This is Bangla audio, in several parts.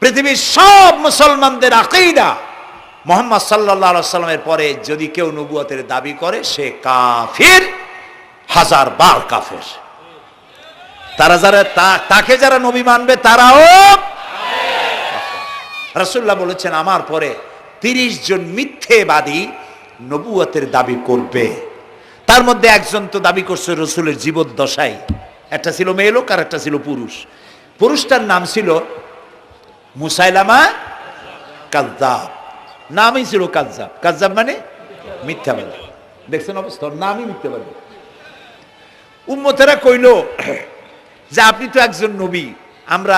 পৃথিবীর সব মুসলমানদের আকিদা। মোহাম্মদ সাল্লাহ সাল্লামের পরে যদি কেউ নবুয়তের দাবি করে, সে কাফির, হাজার বার কাফের। তারা যারা তাকে যারা নবী মানবে, তারাও রাসূলুল্লাহ বলেছেন, আমার পরে তিরিশ জন মিথ্যেবাদী নবুয়তের দাবি করবে। তার মধ্যে একজন তো দাবি করছে রসুলের জীবদ্দশায়। একটা ছিল মেয়ে লোক আর একটা ছিল পুরুষ। পুরুষটার নাম ছিল মুসাইলামা কাজ্জাব। নামই ছিল কাজ্জাব। কাজ্জাব মানে মিথ্যা মিথ্যাবাদী দেখছেন অবস্থা? নামই মিথ্যাবাদী উম্মতেরা কইল যে আপনি তো একজন নবী, আমরা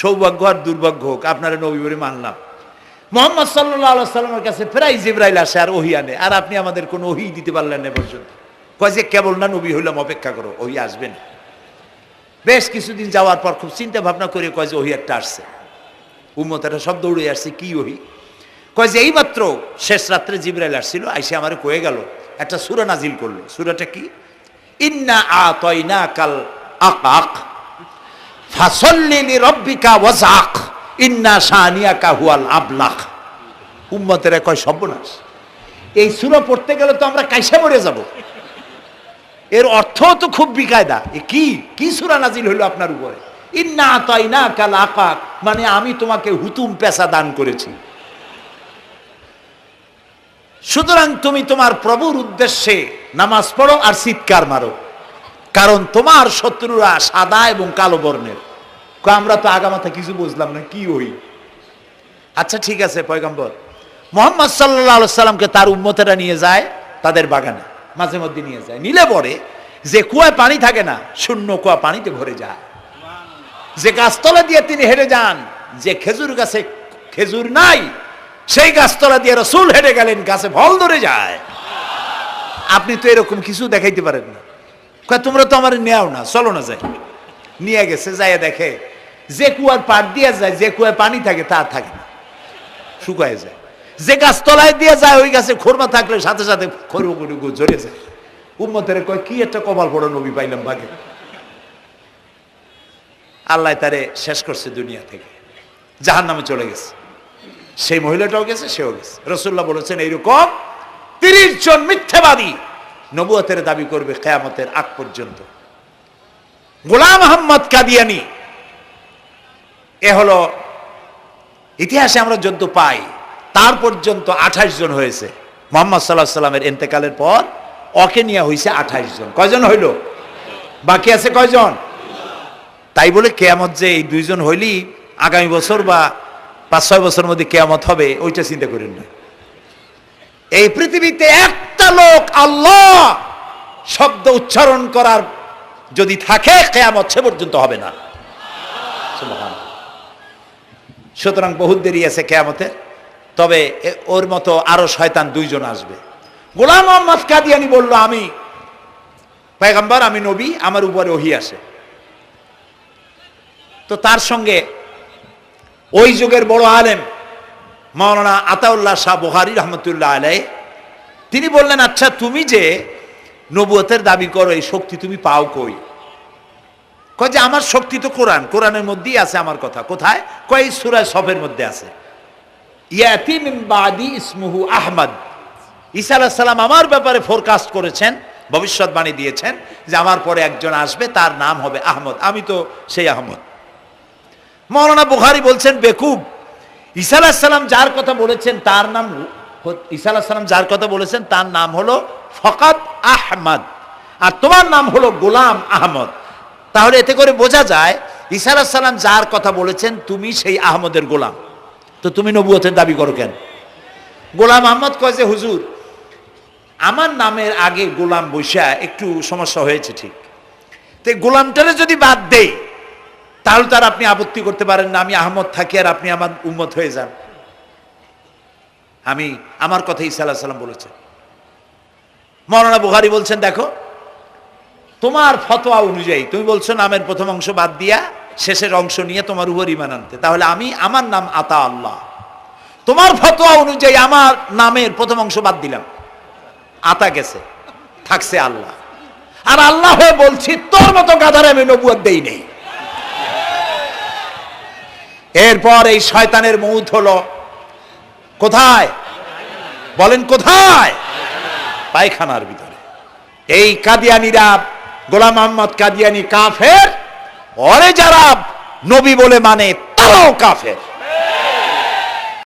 সৌভাগ্য আর দুর্ভাগ্য হোক, আপনারা নবী বলে মানলাম। মোহাম্মদ সাল্লাহ সাল্লামের কাছে প্রায় জিব্রাইল আসে আর ওহি আনে, আর আপনি আমাদের কোনো ওহি দিতে পারলেন না পর্যন্ত। কয় যে কেবল না নবী হইলাম, অপেক্ষা করো, ওহি আসবেন বেশ কিছুদিন যাওয়ার পর খুব চিন্তা ভাবনা করে কয় যে ওহি একটা আসছে। উম্মতেরা সব দৌড়ে আসছে, কি ওহি? কয় যে, এইমাত্র শেষ রাত্রে জিব্রাইল আসছিল, আইসে আমারে কয়ে গেল, একটা সুরা নাজিল করল। সুরাটা কি? ইন্না আ তয়না কাল আক আক ফাসল্লি রব্বিকা ওয়াজাক ইন্না শানিয়াকা হুয়াল আবলাখ উম্মতেরা কয় সর্বনাশ। এই সুরা পড়তে গেলে তো আমরা কাইসা মরে যাব? এর অর্থ তো খুব বিকায়দা। এ কি? কি সুরা নাজিল হইল আপনার উপরে? ইন্না তাইনা কাল আকাক মানে আমি তোমাকে হুতুম পেশা দান করেছি। সুতরাং তুমি তোমার প্রভুর উদ্দেশ্যে নামাজ পড়ো আর চিৎকার মারো। কারণ তোমার শত্রুরা সাদা এবং কালো বর্ণের। আমরা তো আগামাথা কিছু বুঝলাম না, কি হই আচ্ছা ঠিক আছে, পয়গম্বর। মোহাম্মদ সাল্লাহ সাল্লামকে তার উম্মতেরা নিয়ে যায় তাদের বাগানে, মাঝে মধ্যে নিয়ে যায়। নিলে পরে যে কুয়ায় পানি থাকে না, শূন্য কুয়া পানিতে ভরে যায়। যে গাছতলা দিয়ে তিনি হেঁটে যান, যে খেজুর গাছে খেজুর নাই, সেই গাছতলা দিয়ে রসুল হেঁটে গেলেন, গাছে ফল ধরে যায়। আপনি তো এরকম কিছু দেখাইতে পারেন না। তোমরা তো আমার নেও না, চলো না যাই। নিয়ে গেছে, যাইয়া দেখে, যে কুয়ার পাট দিয়ে যায়, যে কুয়ায় পানি থাকে, তা থাকে না। শুকায় যায়। যে গাছ তলায় দিয়ে যায়, ওই গাছে খোরমা থাকলে সাথে সাথে খরবগুলো ঝরে যায়। উম্মতের কয়, কি একটা কপাল পড়ো নবী পাইলাম ভাগে আল্লাহ তারে শেষ করছে দুনিয়া থেকে। জাহান নামে চলে গেছে। সেই মহিলাটাও গেছে, সেও গেছে। রসুল্লাহ বলেছেন, এইরকম তিরিশ জন মিথ্যাবাদী নবুয়তের দাবি করবে কেয়ামতের আগ পর্যন্ত। গোলাম আহম্মদ কাদিয়ানি, এ হলো ইতিহাসে আমরা যদ্য পাই, তার পর্যন্ত আঠাশ জন হয়েছে। মোহাম্মদ সাল্লাহ সাল্লামের এন্তেকালের পর অকে নিয়ে হয়েছে আঠাশ জন। কয়জন হইল? বাকি আছে কয়জন? তাই বলে কেয়ামত যে এই দুইজন হইলি আগামী বছর বা পাঁচ, ছয় বছরের মধ্যে কেয়ামত হবে, ওইটা চিন্তা করেন না। এই পৃথিবীতে একটা লোক আল্লাহ শব্দ উচ্চারণ করার যদি থাকে, কেয়ামত সে পর্যন্ত হবে না। সুতরাং বহুত দেরি আছে কেয়ামতে, তবে ওর মতো আরও শয়তান দুইজন আসবে। গোলাম মোহাম্মদ কাদিয়ানি বলল, আমি পেগম্বর আমি নবী, আমার উপরে ওহি আসে। তো তার সঙ্গে ওই যুগের বড় আলেম মাওলানা আতাউল্লাহ শাহ বুহারি রহমতুল্লাহ আলাই তিনি বললেন আচ্ছা তুমি যে নবুয়তের দাবি করো, এই শক্তি তুমি পাও কই? কয় যে, আমার শক্তি তো কোরআন, কোরআনের মধ্যেই আছে আমার কথা। কোথায়? কয় সূরায় সফের মধ্যে আছে। ইসমুহু আহমদ। আলাইহিস সালাম আমার ব্যাপারে ফোরকাস্ট করেছেন, ভবিষ্যৎবাণী দিয়েছেন যে, আমার পরে একজন আসবে, তার নাম হবে আহমদ। আমি তো সেই আহমদ। মৌলানা বুখারি বলছেন, বেকুব, ঈসা আলাইহিস সালাম যার কথা বলেছেন তার নাম ঈসা আলাইহিস সালাম যার কথা বলেছেন তার নাম হলো ফকাত আহমদ। আর তোমার নাম হলো গোলাম আহমদ। তাহলে এতে করে বোঝা যায়, ঈসা আলাইহিস সালাম যার কথা বলেছেন, তুমি সেই আহমদের গোলাম। তো তুমি নবুয়তের দাবি করো কেন? গোলাম আহমদ কয় যে, হুজুর, আমার নামের আগে গোলাম বৈশা একটু সমস্যা হয়েছে ঠিক। তো গোলামটারে যদি বাদ দেই তাহলে তার আপনি আপত্তি করতে পারেন না, আমি আহমদ থাকি আর আপনি আমার উম্মত হয়ে যান। আমি, আমার কথা ঈসা আলাহ সাল্লাম বলেছেন। বুহারি বলছেন, দেখো, তোমার ফতোয়া অনুযায়ী, তুমি বলছো নামের প্রথম অংশ বাদ দিয়া শেষের অংশ নিয়ে তোমার উপর ইমান আনতে। তাহলে আমি, আমার নাম আতা আল্লাহ। তোমার ফতোয়া অনুযায়ী আমার নামের প্রথম অংশ বাদ দিলাম। আতা গেছে, থাকছে আল্লাহ। আর আল্লাহ হয়ে বলছি, তোর মতো গাধারে আমি নবুয়াদ দেই নেই। এরপর এই শয়তানের মৌত হলো। কোথায়? বলেন কোথায়? পায়খানার ভিতরে। এই কাদিয়ানিরা গোলাম মোহাম্মদ কাদিয়ানি কাফের ওরে যারা নবী বলে মানে তারাও কাফের।